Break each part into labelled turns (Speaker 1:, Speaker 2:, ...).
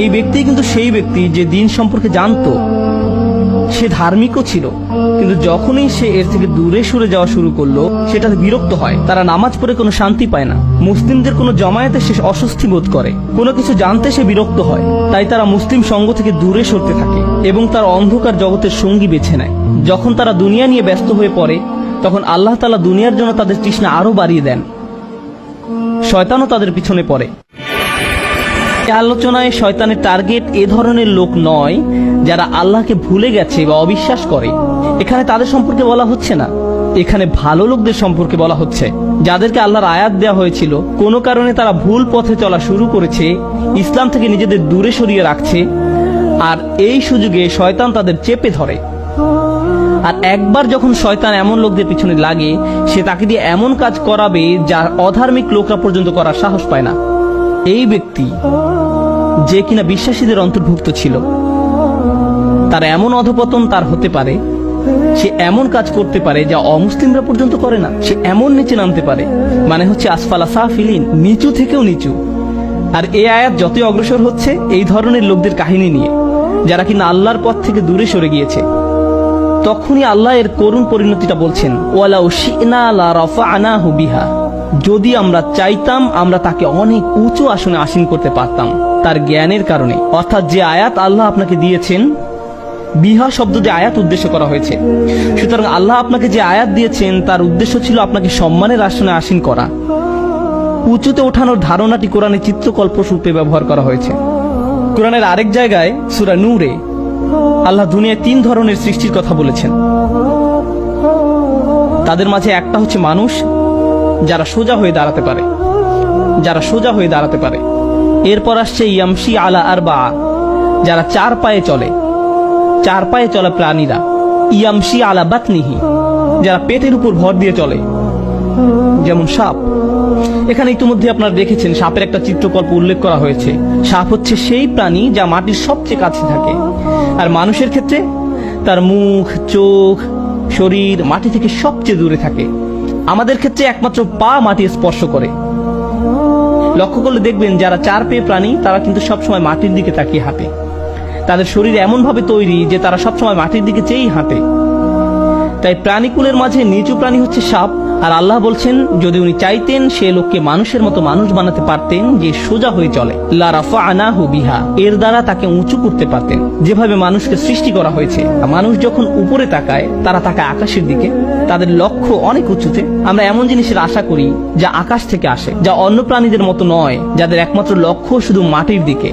Speaker 1: এই ব্যক্তি কিন্তু সেই ব্যক্তি যে দিন সম্পর্কে জানতো। সে ধার্মিকও ছিল, কিন্তু যখনই সে এর থেকে দূরে সরে যাওয়া শুরু করল সেটাতে বিরক্ত হয়। তারা নামাজ পড়ে কোনো শান্তি পায় না। মুসলিমদের কোনো জমায়েতে সে অস্বস্তি বোধ করে। কোনো কিছু জানতে সে বিরক্ত হয়। তাই তারা মুসলিম সঙ্গ থেকে দূরে সরতে থাকে এবং তার অন্ধকার জগতের সঙ্গী বেছে নেয়। যখন তারা দুনিয়া নিয়ে ব্যস্ত হয়ে পড়ে, তখন আল্লাহ তালা দুনিয়ার জন্য তাদের তৃষ্ণা আরও বাড়িয়ে দেন। শয়তানও তাদের পিছনে পড়ে। আলোচনায় শয়তানের টার্গেট এ ধরনের লোক নয় যারা আল্লাহকে ভুলে গেছে বা অবিশ্বাস করে। এখানে তাদের সম্পর্কে বলা হচ্ছে না। এখানে ভালো লোকদের সম্পর্কে বলা হচ্ছে। যাদেরকে আল্লাহর আয়াত দেওয়া হয়েছিল, কোনো কারণে তারা ভুল পথে চলা শুরু করেছে, ইসলাম থেকে নিজেদের দূরে সরিয়ে রাখছে, আর এই সুযোগে শয়তান তাদের চেপে ধরে। আর একবার যখন শয়তান এমন লোকদের পিছনে লাগে, সে তাকে দিয়ে এমন কাজ করাবে যা অধার্মিক লোকরা পর্যন্ত করার সাহস পায় না। এই ব্যক্তি যে কিনা বিশ্বাসীদের অন্তর্ভুক্ত ছিল। তার এমন অধপতন তার হতে পারে, সে এমন কাজ করতে পারে যা অমুসলিমরা পর্যন্ত করে না। সে এমন নিচে নামতে পারে মানে হচ্ছে আসফালা সাফিলিন, নিচু থেকেও নিচু। আর এই আয়াত যতই অগ্রসর হচ্ছে, এই ধরনের লোকদের কাহিনী নিয়ে, যারা কিনা আল্লাহর পথ থেকে দূরে সরে গিয়েছে। তখনই আল্লাহ এর করুণ পরিণতিটা বলছেন ওয়ালা উশিনা লা রাফা'নাহু বিহা। যদি আমরা চাইতাম, আমরা তাকে অনেক উঁচু আসনে আসীন করতে পারতাম। তার জ্ঞানের কারণে। অর্থাৎ যে আয়াত আল্লাহ আপনাকে দিয়েছেন, বিহা শব্দ যে আয়াত উদ্দেশ্য করা হয়েছে। সুতরাং আল্লাহ আপনাকে যে আয়াত দিয়েছেন, তার উদ্দেশ্য ছিল আপনাকে সম্মানের আসনে আসীন করা। উঁচুতে ওঠানোর ধারণাটি কোরআনে চিত্রকল্প রূপে ব্যবহার করা হয়েছে। কোরআনের আরেক জায়গায়, সূরা নূরে, আল্লাহ দুনিয়ায় তিন ধরনের সৃষ্টির কথা বলেছেন। তাদের মাঝে একটা হচ্ছে মানুষ, যারা সোজা হয়ে দাঁড়াতে পারে। যারা সোজা হয়ে দাঁড়াতে পারে। এরপর আসছে ইয়ামশি আলা আর বা যারা চার পায়ে চলে। চার পায়ে চলে প্রাণীরা। ইয়ামশি আলা বাতনিহি, যারা পেটের উপর ভর দিয়ে চলে। যেমন সাপ। এখানে ইতিমধ্যে আপনারা দেখেছেন, সাপের একটা চিত্রকল্প উল্লেখ করা হয়েছে। সাপ হচ্ছে সেই প্রাণী যা মাটির সবচেয়ে কাছে থাকে। আর মানুষের ক্ষেত্রে তার মুখ, চোখ, শরীর মাটি থেকে সবচেয়ে দূরে থাকে। আমাদের ক্ষেত্রে একমাত্র পা মাটি স্পর্শ করে। লক্ষ্য করলে দেখবেন যারা চার পেয়ে প্রাণী, তারা কিন্তু সবসময় মাটির দিকে তাকিয়ে হাঁটে। তাদের শরীর এমনভাবে তৈরি যে তারা সবসময় মাটির দিকে চেয়েই হাঁটে। তাই প্রাণীকুলের মাঝে নিচু প্রাণী হচ্ছে সাপ। আর আল্লাহ বলছেন, যদি উনি চাইতেন, সে লোককে মানুষের মতো মানুষ বানাতে পারতেন যে সোজা হয়ে চলে। লারাফা আনাহু বিহা, এর দ্বারা তাকে উঁচু করতে পারতেন। যেভাবে মানুষকে সৃষ্টি করা হয়েছে মানুষ যখন উপরে তাকায়, তারা তাকায় আকাশের দিকে। তাদের লক্ষ্য অনেক উঁচুতে। আমরা এমন জিনিসের আশা করি যা আকাশ থেকে আসে, যা অন্য প্রাণীদের মতো নয়, যাদের একমাত্র লক্ষ্য শুধু মাটির দিকে।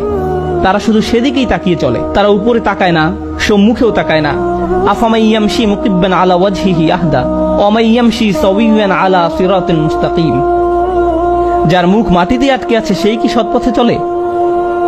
Speaker 1: তারা শুধু সেদিকেই তাকিয়ে চলে। তারা উপরে তাকায় না সম্মুখেও তাকায় না। আফামাই ইয়ামশি মুকিব্বান আলা ওয়াজহিহি আহদা ওমাই ইয়ামশি সাওয়িয়ান আলা সিরাতিন মুস্তাকিম। যার মুখ মাটিতে আটকে আছে, সেই কি সৎপথে চলে?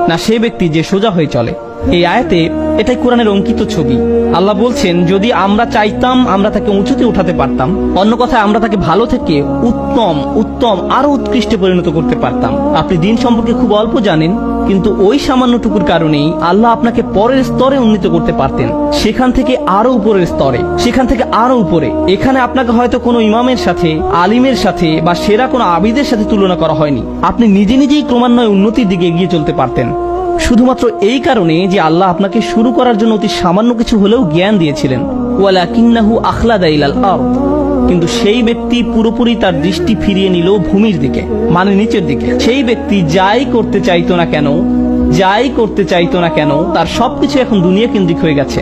Speaker 1: না, সে ব্যক্তি যে সোজা হয়ে চলে। এই আয়াতে এটাই কোরআনের অঙ্কিত ছবি। আল্লাহ বলছেন, যদি আমরা চাইতাম আমরা তাকে উঁচুতে উঠাতে পারতাম, অন্য কথায় আমরা তাকে ভালো থেকে উত্তম উত্তম, আরও উৎকৃষ্টে পরিণত করতে পারতাম। আপনি দিন সম্পর্কে খুব অল্প জানেন কিন্তু ওই সামান্যটুকুর কারণেই আল্লাহ আপনাকে পরের স্তরে উন্নীত করতে পারতেন। সেখান থেকে আরও উপরের স্তরে, সেখান থেকে আরও উপরে। এখানে আপনাকে হয়তো কোনো ইমামের সাথে, আলিমের সাথে বা সেরা কোনো আবিদের সাথে তুলনা করা হয়নি। আপনি নিজে নিজেই ক্রমান্বয়ে উন্নতির দিকে এগিয়ে চলতে পারতেন। শুধুমাত্র এই কারণে যে আল্লাহ আপনাকে শুরু করার জন্য অতি সামান্য কিছু হলেও জ্ঞান দিয়েছিলেন। ওয়ালা কিন্নাহু আরদ। কিন্তু সেই ব্যক্তি পুরোপুরি তার দৃষ্টি ফিরিয়ে নিল ভূমির দিকে মানে নিচের দিকে। সেই ব্যক্তি যাই করতে চাইতো না কেন, যাই করতে চাইতো না কেন, তার সবকিছু এখন দুনিয়া কেন্দ্রিক হয়ে গেছে।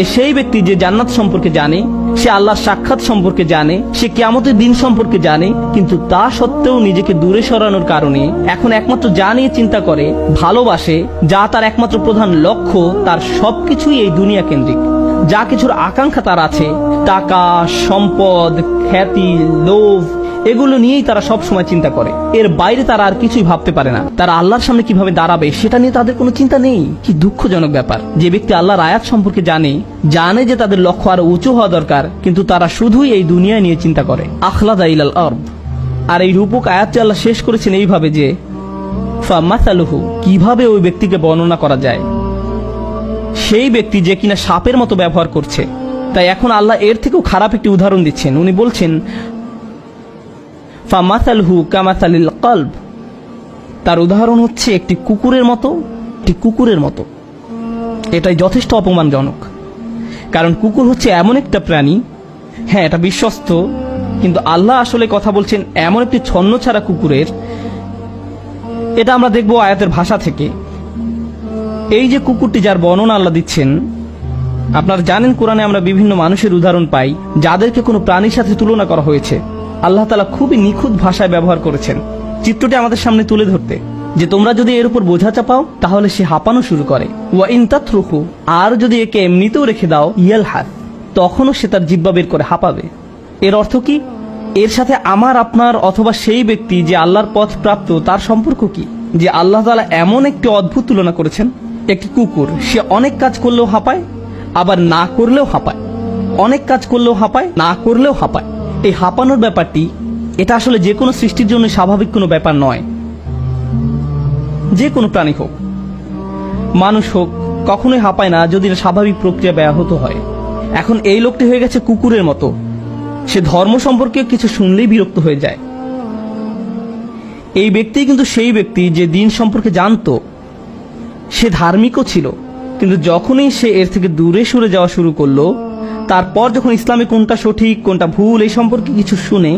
Speaker 1: এ সেই ব্যক্তি যে জান্নাত সম্পর্কে জানে, সে আল্লাহর সাক্ষাৎ সম্পর্কে জানে, সে কেয়ামতের দিন সম্পর্কে জানে, কিন্তু তা সত্ত্বেও নিজেকে দূরে সরানোর কারণে এখন একমাত্র যা নিয়ে চিন্তা করে, ভালোবাসে, যা তার একমাত্র প্রধান লক্ষ্য, তার সবকিছুই এই দুনিয়া কেন্দ্রিক। যা কিছুর আকাঙ্ক্ষা তার আছে। টাকা, সম্পদ, খ্যাতি, লোভ, এগুলো নিয়েই তারা সব সময় চিন্তা করে। এর বাইরে তারা আর কিছুই ভাবতে পারে না। তারা আল্লাহর সামনে কীভাবে দাঁড়াবে সেটা নিয়ে তাদের কোনো চিন্তা নেই। কি দুঃখজনক ব্যাপার। যে ব্যক্তি আল্লাহর আয়াত সম্পর্কে জানে জানে যে তাদের লক্ষ্য আরও উঁচু হওয়া দরকার, কিন্তু তারা শুধুই এই দুনিয়া নিয়ে চিন্তা করে। আখলাদা ইলাল আরব আর এই রূপক আয়াতটি আল্লাহ শেষ করেছেন এইভাবে যে, ফামাসালুহু, কীভাবে ওই ব্যক্তিকে বর্ণনা করা যায়? সেই ব্যক্তি যে কিনা সাপের মতো ব্যবহার করছে। তাই এখন আল্লাহ এর থেকেও খারাপ একটি উদাহরণ দিচ্ছেন। উনি বলছেন তার উদাহরণ হচ্ছে একটি কুকুরের মতো, একটি কুকুরের মতো। এটাই যথেষ্ট অপমানজনক। কারণ কুকুর হচ্ছে এমন একটা প্রাণী হ্যাঁ এটা বিশ্বস্ত, কিন্তু আল্লাহ আসলে কথা বলছেন এমন একটি ছন্ন ছাড়া কুকুরের। এটা আমরা দেখব আয়াতের ভাষা থেকে। এই যে কুকুরটি যার বর্ণনা আল্লাহ দিচ্ছেন, আপনারা জানেন কোরআনে আমরা বিভিন্ন মানুষের উদাহরণ পাই, যাদেরকে কোনো প্রাণীর সাথে তুলনা করা হয়েছে। আল্লাহ তালা খুবই নিখুঁত ভাষায় ব্যবহার করেছেন। চিত্রটি আমাদের সামনে তুলে ধরতে, যে তোমরা যদি এর উপর বোঝা চাপাও, তাহলে সে হাঁপানো শুরু করে। ওয়া আর যদি একে এমনিতেও রেখে দাও, ইয়াল হাত তখনও সে তার জিব্বা বের করে হাঁপাবে। এর অর্থ কি? এর সাথে আমার, আপনার অথবা সেই ব্যক্তি যে আল্লাহর পথ প্রাপ্ত, তার সম্পর্ক কি? যে আল্লাহ তালা এমন একটি অদ্ভুত তুলনা করেছেন একটি কুকুর, সে অনেক কাজ করলেও হাঁপায়, আবার না করলেও হাঁপায়। অনেক কাজ করলেও হাঁপায়, না করলেও হাঁপায়। এই হাঁপানোর ব্যাপারটি, এটা আসলে যে কোনো সৃষ্টির জন্য স্বাভাবিক কোনো ব্যাপার নয়। যে কোনো প্রাণী হোক, মানুষ হোক, কখনোই হাঁপায় না যদি স্বাভাবিক প্রক্রিয়া ব্যাহত হয়। এখন এই লোকটি হয়ে গেছে কুকুরের মতো। সে ধর্ম সম্পর্কে কিছু শুনলেই বিরক্ত হয়ে যায়। এই ব্যক্তি কিন্তু সেই ব্যক্তি যে দিন সম্পর্কে জানতো সে ধার্মিকও ছিল। কিন্তু যখনই সে এর থেকে দূরে সরে যাওয়া শুরু করল, তারপর যখন ইসলামে কোনটা সঠিক, কোনটা ভুল এই সম্পর্কে কিছু শুনে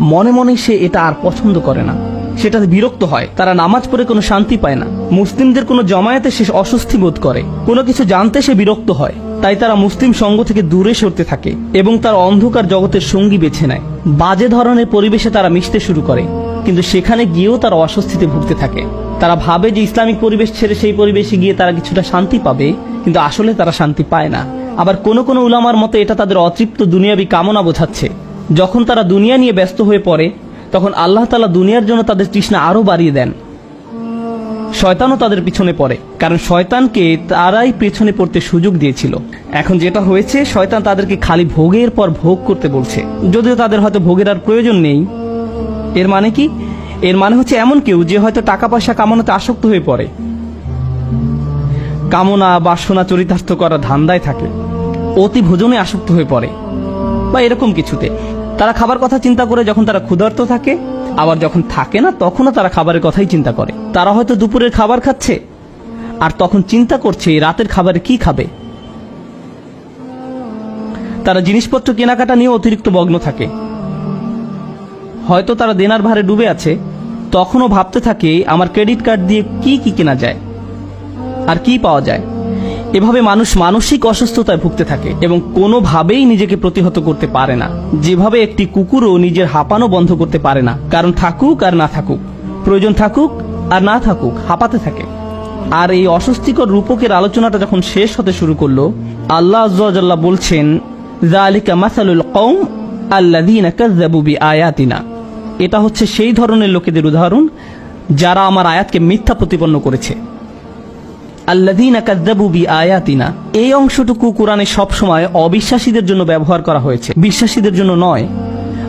Speaker 1: মনে মনে সে এটা আর পছন্দ করে না। সেটাতে বিরক্ত হয়। তারা নামাজ পড়ে কোনো শান্তি পায় না। মুসলিমদের কোনো জমায়েতে সে অস্বস্তি বোধ করে। কোনো কিছু জানতে সে বিরক্ত হয়। তাই তারা মুসলিম সঙ্গ থেকে দূরে সরতে থাকে এবং তার অন্ধকার জগতের সঙ্গী বেছে নেয়। বাজে ধরনের পরিবেশে তারা মিশতে শুরু করে, কিন্তু সেখানে গিয়েও তারা অস্বস্তিতে ভুগতে থাকে। তারা ভাবে যে ইসলামিক পরিবেশ ছেড়ে সেই পরিবেশে গিয়ে তারা কিছুটা শান্তি পাবে, কিন্তু আসলে তারা শান্তি পায় না। আবার কোনো কোনো উলামার মতে এটা তাদের অতৃপ্ত দুনিয়াবি কামনা বোঝাচ্ছে। যখন তারা দুনিয়া নিয়ে ব্যস্ত হয়ে পড়ে, তখন আল্লাহ তালা দুনিয়ার জন্য তাদের তৃষ্ণা আরও বাড়িয়ে দেন। শয়তানও তাদের পিছনে পড়ে, কারণ শয়তানকে তারাই পেছনে পড়তে সুযোগ দিয়েছিল। এখন যেটা হয়েছে, শয়তান তাদেরকে খালি ভোগের পর ভোগ করতে বলছে। যদিও তাদের হয়তো ভোগের আর প্রয়োজন নেই। এর মানে কি? এর মানে হচ্ছে এমন কেউ যে হয়তো টাকা পয়সা কামানোতে আসক্ত হয়ে পড়ে। কামনা, বাসনা, চরিতার্থ করা ধান্দায় থাকে। অতি ভোজনে আসক্ত হয়ে পড়ে। বা এরকম কিছুতে। তারা খাবার কথা চিন্তা করে যখন তারা ক্ষুধার্ত থাকে, আবার যখন থাকে না, তখনও তারা খাবারের কথাই চিন্তা করে। তারা হয়তো দুপুরের খাবার খাচ্ছে, আর তখন চিন্তা করছে রাতের খাবারে কি খাবে। তারা জিনিসপত্র কেনাকাটা নিয়ে অতিরিক্ত মগ্ন থাকে। হয়তো তারা দেনার ভারে ডুবে আছে, তখনও ভাবতে থাকে আমার ক্রেডিট কার্ড দিয়ে কি কি কেনা যায় আর কি পাওয়া যায়। এভাবে মানুষ মানসিক অসুস্থতায় ভুগতে থাকে এবং কোনোভাবেই নিজেকে প্রতিহত করতে পারে না। যেভাবে একটি কুকুরও নিজের হাঁপানো বন্ধ করতে পারে না, কারণ থাকুক আর না থাকুক, প্রয়োজন থাকুক আর না থাকুক, হাঁপাতে থাকে। আর এই অস্বস্তিকর রূপকের আলোচনাটা যখন শেষ হতে শুরু করল, আল্লাহ আজ্লাহ বলছেন জালিকা মাসালুল কৌম আল্লাযীনা কাযযাবু বিআয়াতিনা। এটা হচ্ছে সেই ধরনের লোকেদের উদাহরণ যারা আমার আয়াতকে মিথ্যা প্রতিপন্ন করেছে। আল্লাযীনা কাযযাবু বিআয়াতিনা। এই অংশটুকু কোরআনে সবসময় অবিশ্বাসীদের জন্য ব্যবহার করা হয়েছে। বিশ্বাসীদের জন্য নয়।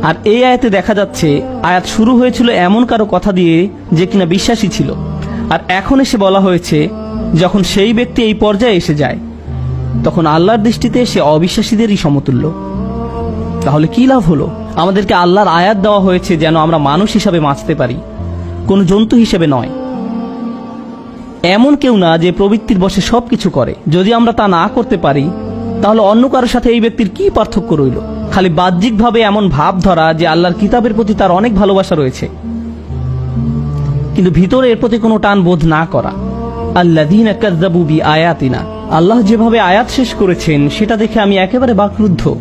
Speaker 1: আর এই আয়াতে দেখা যাচ্ছে, আয়াত শুরু হয়েছিল এমন কারও কথা দিয়ে যে কিনা বিশ্বাসী ছিল। আর এখন এসে বলা হয়েছে, যখন সেই ব্যক্তি এই পর্যায়ে এসে যায়, তখন আল্লাহর দৃষ্টিতে সে অবিশ্বাসীদেরই সমতুল্য। তাহলে কি লাভ হলো? আমাদেরকে আল্লাহর আয়াত দেওয়া হয়েছে যেন আমরা মানুষ হিসাবে বাঁচতে পারি। কোনো জন্তু হিসেবে নয়। এমন কেউ না যে প্রবৃত্তির বসে সবকিছু করে। যদি আমরা তা না করতে পারি, তাহলে অন্য কারোর সাথে এই ব্যক্তির কি পার্থক্য রইল? খালি বাহ্যিকভাবে এমন ভাব ধরা যে আল্লাহর কিতাবের প্রতি তার অনেক ভালোবাসা রয়েছে। কিন্তু ভিতরে এর প্রতি কোনো টান বোধ না করা। আল্লাহ আয়াতিনা আল্লাহ যেভাবে আয়াত শেষ করেছেন, সেটা দেখে আমি একেবারে বাকরুদ্ধ।